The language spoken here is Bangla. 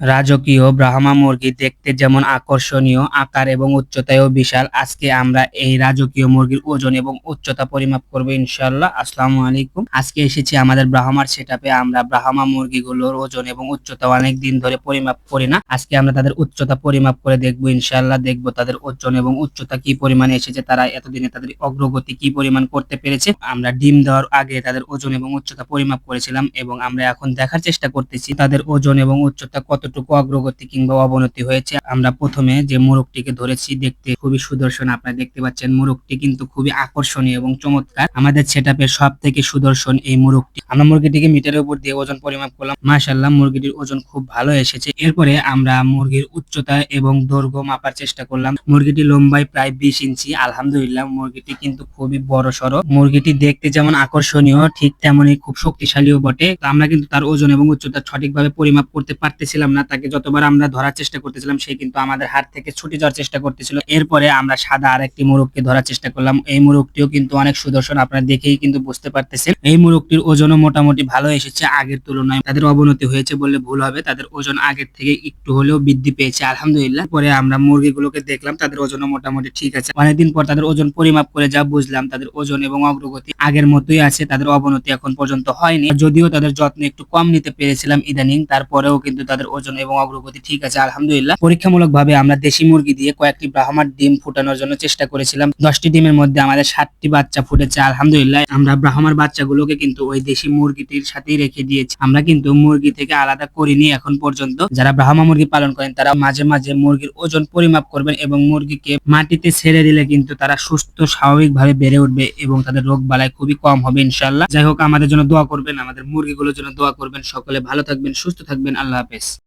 রাজকীয় ব্রাহ্মা মুরগি দেখতে যেমন আকর্ষণীয়, আকার এবং উচ্চতায়ও বিশাল। আজকে আমরা এই রাজকীয় মুরগির ওজন এবং উচ্চতা পরিমাপ করব ইনশাল্লাহ আসসালামু আলাইকুম। আজকে এসেছি আমাদের ব্রাহ্মার সেটাপে আমরা ব্রাহ্মা মুরগিগুলোর ওজন এবং উচ্চতা অনেক দিন ধরে পরিমাপ করি না। আজকে আমরা তাদের উচ্চতা পরিমাপ করে দেখব ইনশাল্লাহ দেখব তাদের ওজন এবং উচ্চতা কি পরিমাণে এসেছে, তারা এতদিনে তাদের অগ্রগতি কি পরিমাণ করতে পেরেছে। আমরা ডিম দেওয়ার আগে তাদের ওজন এবং উচ্চতা পরিমাপ করেছিলাম এবং আমরা এখন দেখার চেষ্টা করতেছি তাদের ওজন এবং উচ্চতা কতটুকু অগ্রগতি কিংবা অবনতি হয়েছে, আমরা প্রথমে যে মোরগটিকে ধরেছি দেখতে খুবই সুদর্শন। আপনারা দেখতে পাচ্ছেন মোরগটি কিন্তু খুবই আকর্ষণীয় এবং চমৎকার। আমাদের সেটআপের সব থেকে সুদর্শন এই মোরগটি। আমরা মুরগিটিকে মিটারের উপর দিয়ে ওজন পরিমাপ করলাম। মাশাল্লাহ মুরগিটির ওজন খুব ভালো এসেছে। এরপরে আমরা মুরগির উচ্চতা এবং দৈর্ঘ্য মাপার চেষ্টা করলাম। মুরগিটি লম্বায় প্রায় বিশ ইঞ্চি। আলহামদুলিল্লাহ, মুরগিটি কিন্তু খুবই বড় সড়ো মুরগিটি দেখতে যেমন আকর্ষণীয়, ঠিক তেমনই খুব শক্তিশালীও বটে। আমরা কিন্তু তার ওজন এবং উচ্চতা সঠিকভাবে পরিমাপ করতে পারতেছিলাম না, তাকে যতবার আমরা ধরার চেষ্টা করতেছিলাম, সে কিন্তু আমাদের হাত থেকে ছুটে যাওয়ার চেষ্টা করতেছিল। এরপরে আমরা সাদা আরেকটি মোরগকে ধরার চেষ্টা করলাম। এই মোরগটিও কিন্তু অনেক সুদর্শন, আপনারা দেখেই কিন্তু বুঝতে পারতেছেন। এই মোরগটির ওজনও মোটামুটি ভালো এসেছে আগের তুলনায়। তাদের অবনতি হয়েছে বললে ভুল হবে। তাদের ওজন আগের থেকে একটু হলেও বৃদ্ধি পেয়েছে, আলহামদুলিল্লাহ। পরে আমরা মুরগিগুলোকে দেখলাম, তাদের ওজনও মোটামুটি ঠিক আছে। অনেকদিন পর তাদের ওজন পরিমাপ করে যা বুঝলাম, তাদের ওজন এবং অগ্রগতি আগের মতোই আছে। তাদের অবনতি এখন পর্যন্ত হয়নি। যদিও তাদের যত্ন একটু কম নিতে পেরেছিলাম ইদানিং, তারপরেও কিন্তু তাদের ওজন এবং অগ্রগতি ঠিক আছে, আলহামদুলিল্লাহ। পরীক্ষামূলক ভাবে আমরা দেশি মুরগি দিয়ে কয়েকটি ব্রাহ্মার ডিম ফুটানোর জন্য চেষ্টা করেছিলাম। দশটি ডিমের মধ্যে আমাদের সাতটি বাচ্চা ফুটেছে, আলহামদুলিল্লাহ। আমরা ব্রাহ্মার বাচ্চাগুলোকে কিন্তু ওই দেশি মুরগিটির সাথেই রেখে দিয়েছি। আমরা কিন্তু মুরগি থেকে আলাদা করিনি এখন পর্যন্ত। যারা ব্রাহ্মা মুরগি পালন করেন, তারা মাঝে মাঝে মুরগির ওজন পরিমাপ করবেন এবং মুরগিকে মাটিতে ছেড়ে দিলে কিন্তু তারা সুস্থ, স্বাভাবিকভাবে বেড়ে উঠবে এবং তাদের রোগ বালাই খুবই কম হবে ইনশাল্লাহ যাই হোক, আমাদের জন্য দোয়া করবেন, আমাদের মুরগিগুলোর জন্য দোয়া করবেন। সকলে ভালো থাকবেন, সুস্থ থাকবেন। আল্লাহ হাফেজ।